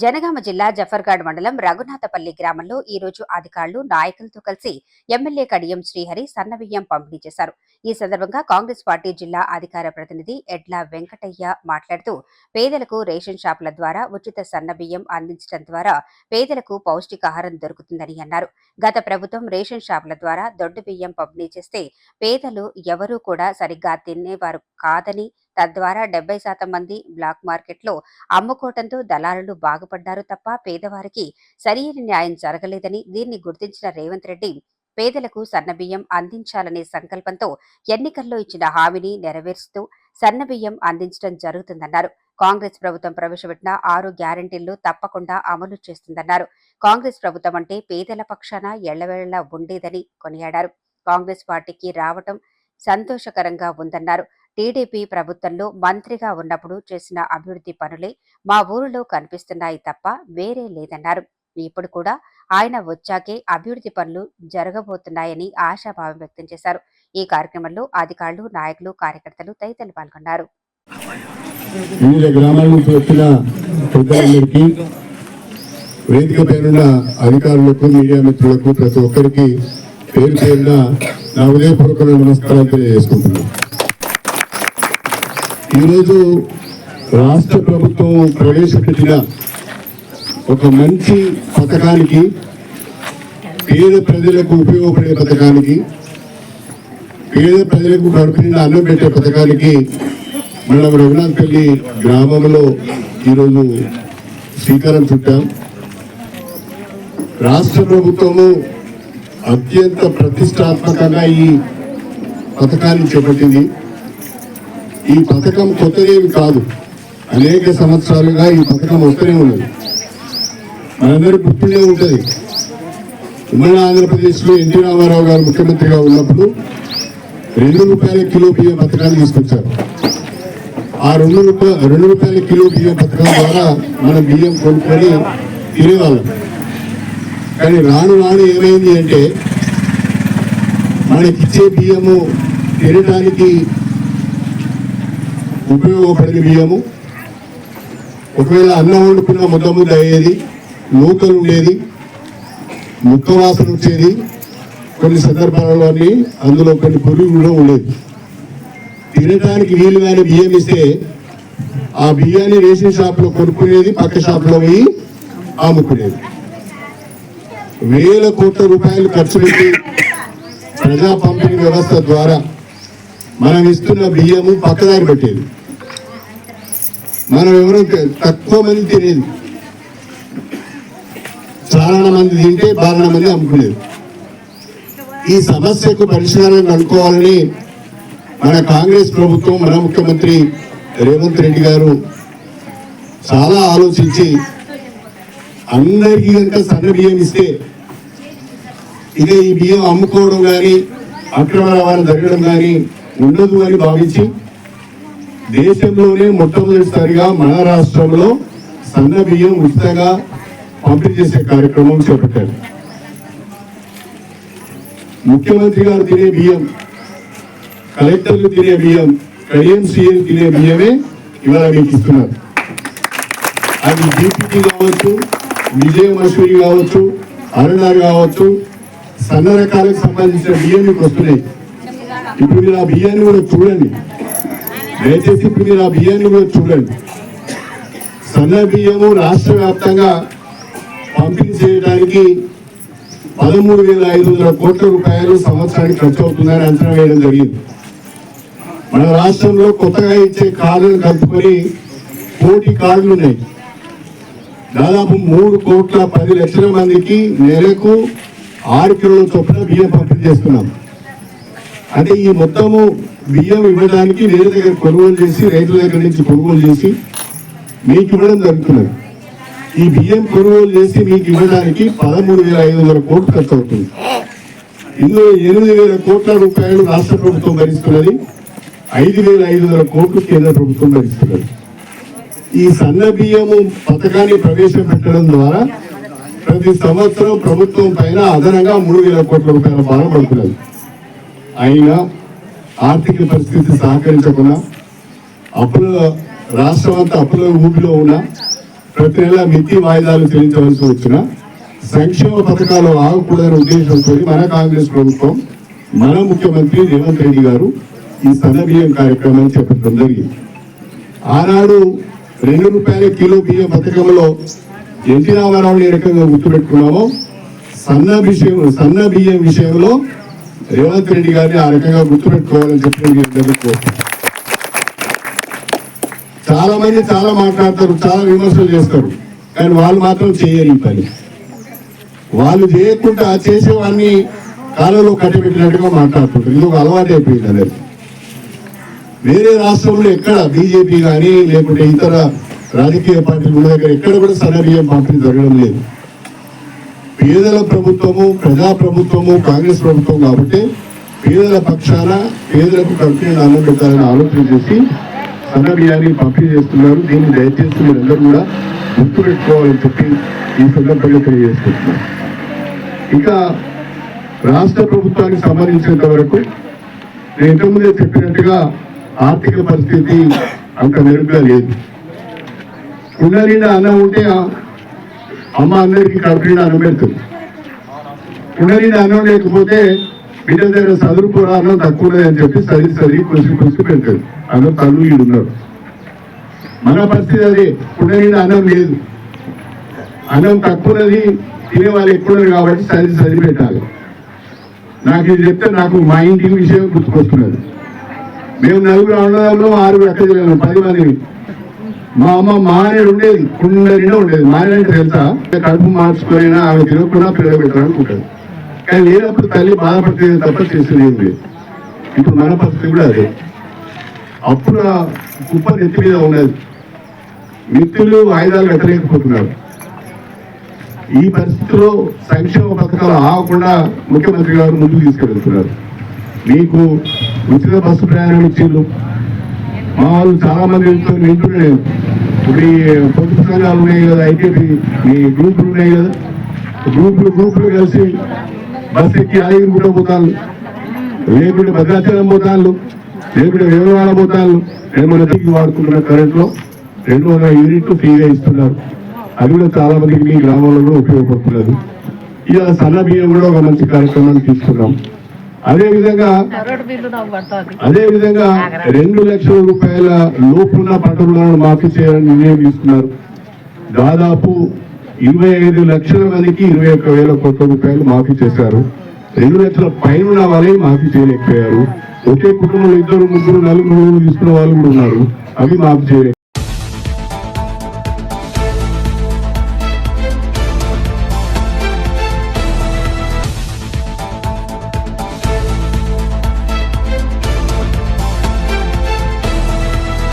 జనగామ జిల్లా జఫర్గాడ్ మండలం రఘునాథపల్లి గ్రామంలో ఈ రోజు అధికారులు నాయకులతో కలిసి ఎమ్మెల్యే కడియం శ్రీహరి సన్నబియ్యం పంపిణీ చేశారు. ఈ సందర్భంగా కాంగ్రెస్ పార్టీ జిల్లా అధికార ప్రతినిధి ఎడ్ల వెంకటయ్య మాట్లాడుతూ పేదలకు రేషన్ షాపుల ద్వారా ఉచిత సన్నబియ్యం అందించడం ద్వారా పేదలకు పౌష్టికాహారం దొరుకుతుందని అన్నారు. గత ప్రభుత్వం రేషన్ షాపుల ద్వారా దొడ్డు బియ్యం పంపిణీ చేస్తే పేదలు ఎవరూ కూడా సరిగ్గా తినేవారు కాదని తద్వారా డెబ్బై శాతం మంది బ్లాక్ మార్కెట్లో అమ్ముకోవడంతో దళారులు బాగుపడ్డారు తప్ప పేదవారికి సరియైన న్యాయం జరగలేదని దీన్ని గుర్తించిన రేవంత్ రెడ్డి పేదలకు సన్నబియ్యం అందించాలనే సంకల్పంతో ఎన్నికల్లో ఇచ్చిన హామీని నెరవేరుస్తూ సన్నబియ్యం అందించడం జరుగుతుందన్నారు. కాంగ్రెస్ ప్రభుత్వం ప్రవేశపెట్టిన ఆరు గ్యారంటీలు తప్పకుండా అమలు చేస్తుందన్నారు. కాంగ్రెస్ ప్రభుత్వం అంటే పేదల పక్షాన ఎళ్ళవేళ్ళా ఉండేదని కొనియాడారు. కాంగ్రెస్ పార్టీకి రావటం సంతోషకరంగా ఉందన్నారు. టీడీపీ ప్రభుత్వంలో మంత్రిగా ఉన్నప్పుడు చేసిన అభివృద్ధి పనులే మా ఊరిలో కనిపిస్తున్నాయి తప్ప వేరే లేదన్నారు. ఇప్పుడు కూడా ఆయన వచ్చాకే అభివృద్ధి పనులు జరగబోతున్నాయని ఆశాభావం వ్యక్తం చేశారు. ఈ కార్యక్రమంలో అధికారులు నాయకులు కార్యకర్తలు తదితరులు పాల్గొన్నారు. వివిధ గ్రామాల నుంచి వచ్చిన పెద్దలందరికీ వేదిక పేరున్న అధికారులకు మీడియా మిత్రులకు ప్రతి ఒక్కరికి పేరు పేరున నా ఉదయపూర్వక నమస్కారాలు తెలియజేసుకుంటున్నాను. ఈరోజు రాష్ట్ర ప్రభుత్వం ప్రవేశపెట్టిన ఒక మంచి పథకానికి పేద ప్రజలకు ఉపయోగపడే పథకానికి పేద ప్రజలకు కడుపు అన్నం పెట్టే పథకానికి మనం రఘునాథ్పల్లి గ్రామంలో ఈరోజు శ్రీకారం చుట్టాం. రాష్ట్ర ప్రభుత్వము అత్యంత ప్రతిష్టాత్మకంగా ఈ పథకాన్ని చేపట్టింది. ఈ పథకం కొత్తదేమి కాదు. అనేక సంవత్సరాలుగా ఈ పథకం వస్తూనే ఉన్నది. మనందరూ గుర్తుండే ఉంటుంది. ఉమ్మడి ఆంధ్రప్రదేశ్లో ఎన్టీ రామారావు గారు ముఖ్యమంత్రిగా ఉన్నప్పుడు రెండు రూపాయల కిలో బియ్యం పథకాన్ని తీసుకొచ్చారు. ఆ రెండు రూపాయ రెండు రూపాయల కిలో బియ్యం పథకం ద్వారా మన బియ్యం కొనుక్కొని తినేవాళ్ళం. కానీ రాను రాను ఏమైంది అంటే మనకిచ్చే బియ్యము తినడానికి ఉపయోగపడిన బియ్యము. ఒకవేళ అన్నం వండుకున్న ముద్ద ముద్ద అయ్యేది నూకలు ఉండేది ముక్క వాసన వచ్చేది కొన్ని సందర్భాల్లోని అందులో కొన్ని పురుగులు కూడా ఉండేది తినడానికి వీలుగానే బియ్యం ఇస్తే ఆ బియ్యాన్ని రేషన్ షాప్లో కొనుక్కునేది పక్క షాప్లో పోయి అమ్ముకునేది. వేల కోట్ల రూపాయలు ఖర్చు పెట్టి ప్రజా పంపిణీ వ్యవస్థ ద్వారా మనం ఇస్తున్న బియ్యము పక్కదారి పెట్టేది. మనం ఎవరు తక్కువ మంది తినేది చాలా మంది తింటే బాలన మంది అమ్ముకునేది. ఈ సమస్యకు పరిష్కారం కనుక్కోవాలని మన కాంగ్రెస్ ప్రభుత్వం మన ముఖ్యమంత్రి రేవంత్ రెడ్డి గారు చాలా ఆలోచించి అందరికీ కనుక సన్న బియ్యం ఇస్తే ఇక ఈ బియ్యం అమ్ముకోవడం కానీ అక్రమ రవాణా జరగడం కానీ ఉండదు అని భావించి దేశంలోనే మొట్టమొదటిసారిగా మన రాష్ట్రంలో సన్న బియ్యం ఉచితంగా పంపిణీ చేసే కార్యక్రమం చేపట్టారు. ముఖ్యమంత్రి గారు తినే బియ్యం కలెక్టర్లు తినే బియ్యం కడియం తినే బియ్యమే ఇవాళ మీకు ఇస్తున్నారు. అది బీపీటీ కావచ్చు విజయ మసూరి కావచ్చు అరుణార్ కావచ్చు సన్న రకాలకు సంబంధించిన బియ్యం మీకు వస్తున్నాయి. ఇప్పుడు మీరు ఆ బియ్యాన్ని కూడా చూడండి. దయచేసి ఇప్పుడు మీరు ఆ బియ్యాన్ని కూడా చూడండి. సన్న బియ్యము రాష్ట్ర వ్యాప్తంగా పంపిణీ చేయడానికి పదమూడు వేల ఐదు వందల కోట్ల రూపాయలు సంవత్సరానికి ఖర్చు అవుతుందని అంచనా వేయడం జరిగింది. మన రాష్ట్రంలో కొత్తగా ఇచ్చే కార్డులు కలుపుకొని కోటి కార్డులు ఉన్నాయి. దాదాపు మూడు కోట్ల పది లక్షల మందికి నెలకు ఆరు కిలోల చొప్పున బియ్యం పంపిణీ చేస్తున్నాం. అంటే ఈ మొత్తము బియ్యం ఇవ్వడానికి వేరే దగ్గర కొనుగోలు చేసి రైతుల దగ్గర నుంచి కొనుగోలు చేసి మీకు ఇవ్వడం జరుగుతున్నది. ఈ బియ్యం కొనుగోలు చేసి మీకు ఇవ్వడానికి పదమూడు వేల ఐదు వందల కోట్లు ఖర్చు అవుతుంది. ఇందులో ఎనిమిది వేల కోట్ల రూపాయలు రాష్ట్ర ప్రభుత్వం భరిస్తున్నది. ఐదు వేల ఐదు వందల కోట్లు కేంద్ర ప్రభుత్వం భరిస్తున్నది. ఈ సన్న బియ్యము పథకాన్ని ప్రవేశపెట్టడం ద్వారా ప్రతి సంవత్సరం ప్రభుత్వం పైన అదనంగా మూడు వేల కోట్ల రూపాయల భారం పడుతున్నది. అయినా ఆర్థిక పరిస్థితి సహకరించకుండా అప్పుల రాష్ట్రం అంతా అప్పుల ఊపిలో ఉన్న ప్రతి నెల మిత్తి వాయిదాలు చెల్లించవలసి వచ్చిన సంక్షేమ పథకాలు ఆగకూడదనే ఉద్దేశంతో మన కాంగ్రెస్ ప్రభుత్వం మన ముఖ్యమంత్రి రేవంత్ రెడ్డి గారు ఈ సన్న కార్యక్రమాన్ని చేపట్టడం జరిగింది. ఆనాడు రెండు రూపాయల కిలో బియ్యం పథకంలో ఎన్టీ రామారావుని ఏ రకంగా గుర్తుపెట్టుకున్నామో సన్న విషయం సన్న బియ్యం విషయంలో రేవంత్ రెడ్డి గారిని ఆ రకంగా గుర్తుపెట్టుకోవాలని చెప్పి నేను చాలా మంది చాలా మాట్లాడతారు చాలా విమర్శలు చేస్తారు కానీ వాళ్ళు మాత్రం చేయరు ఈ పని. వాళ్ళు చేయకుండా చేసేవాడిని కాలంలో కట్టబెట్టినట్టుగా మాట్లాడుతుంటారు ఇది ఒక అలవాటు అయిపోయింది అనేది. వేరే రాష్ట్రంలో ఎక్కడ బీజేపీ కానీ లేకుంటే ఇతర రాజకీయ పార్టీలు ఉన్న దగ్గర ఎక్కడ కూడా సరైన పంపిణీ జరగడం లేదు. పేదల ప్రభుత్వము ప్రజా ప్రభుత్వము కాంగ్రెస్ ప్రభుత్వం కాబట్టి పేదల పక్షాన పేదలకు కంపెనీ అన్నం పెట్టాలని ఆలోచన చేసి సన్న బియ్యాన్ని పంపిణీ చేస్తున్నారు. దీన్ని దయచేసి మీరందరూ కూడా గుర్తు పెట్టుకోవాలని చెప్పి ఈ సందర్భంగా తెలియజేస్తున్నారు ఇంకా రాష్ట్ర ప్రభుత్వానికి సంబంధించినంత వరకు నేను ఇంతకుముందే చెప్పినట్టుగా ఆర్థిక పరిస్థితి అంత మెరుగ్గా లేదు. కుండ నిండా అన్నం ఉంటే ఆ అమ్మ అందరికీ కడుపు నిండా అన్నం పెడుతుంది కుండ అన్నం లేకపోతే బిడ్డల దగ్గర చదువుకోరా అన్నం తక్కువ ఉన్నది చెప్పి చదివి చదివి కొంచెం కొంచెం పెడుతుంది అందరూ తల్లు వీడు ఉన్నారు మన పరిస్థితి అది కుండ అన్నం లేదు. అన్నం తక్కువది తినే వాళ్ళు ఎక్కువ కాబట్టి చదివి చదివి పెట్టాలి. నాకు ఇది చెప్తే నాకు మా ఇంటి విషయం గుర్తుకొస్తున్నది. మేము నలుగురు అన్నదమ్ములు ఆరుగురు అక్క చెల్లెలు పది మంది. మా అమ్మ మానేడు ఉండేది కుండరిలో ఉండేది. మానేడు తెలుసా? కడుపు మార్చుకోయినా ఆమె తినకుండా పిల్లలు పెట్టాలనుకుంటుంది కానీ లేనప్పుడు తల్లి బాధపడితే తప్ప చేసేది లేదు. ఇప్పుడు మన పరిస్థితి కూడా అదే. అప్పుడు ఆ కుప్ప నెత్తి మీద ఉన్నది. మిత్రులు వాయిదాలు పెట్టలేకపోతున్నారు. ఈ పరిస్థితిలో సంక్షేమ పథకాలు ఆగకుండా ముఖ్యమంత్రి గారు ముందుకు తీసుకెళ్తున్నారు. మీకు ఉచిత బస్సు ప్రయాణం ఇచ్చిండ్రు. మా వాళ్ళు చాలా మంది వెళ్తూ- ఇప్పుడు ఈ పొదుపు సంఘాలు ఉన్నాయి కదా ఐటీపీ ఈ గ్రూపులు ఉన్నాయి కదా. గ్రూపులు గ్రూపులు కలిసి బస్ ఎక్కి ఐదుగురు కూడా పోతాను లేకుంటే భద్రాచలం పోతాను లేకుంటే వివరవాడ పోతాను ఏమైనా తిరిగి దిగి వాడుకుంటున్న కరెంట్లో రెండు వందల యూనిట్లు ఫ్రీగా ఇస్తున్నారు. అది కూడా చాలా మందికి మీ గ్రామంలో ఉపయోగపడుతున్నారు ఉపయోగపడుతున్నది. ఇలా సన్న బియ్యం కూడా ఒక మంచి కార్యక్రమాన్ని తీసుకున్నాం. అదే విధంగా అదే విధంగా రెండు లక్షల రూపాయల లోపున్న పంటలను మాఫీ చేయాలని నిర్ణయం తీసుకున్నారు. దాదాపు ఇరవై ఐదు లక్షల మందికి ఇరవై ఒక్క వేల కోట్ల రూపాయలు మాఫీ చేశారు. రెండు లక్షల పైన వాళ్ళే మాఫీ చేయలేకపోయారు. ఒకే కుటుంబంలో ఇద్దరు ముగ్గురు నలుగురు తీసుకున్న వాళ్ళు కూడా ఉన్నారు. అవి మాఫీ చేయలేకపోయారు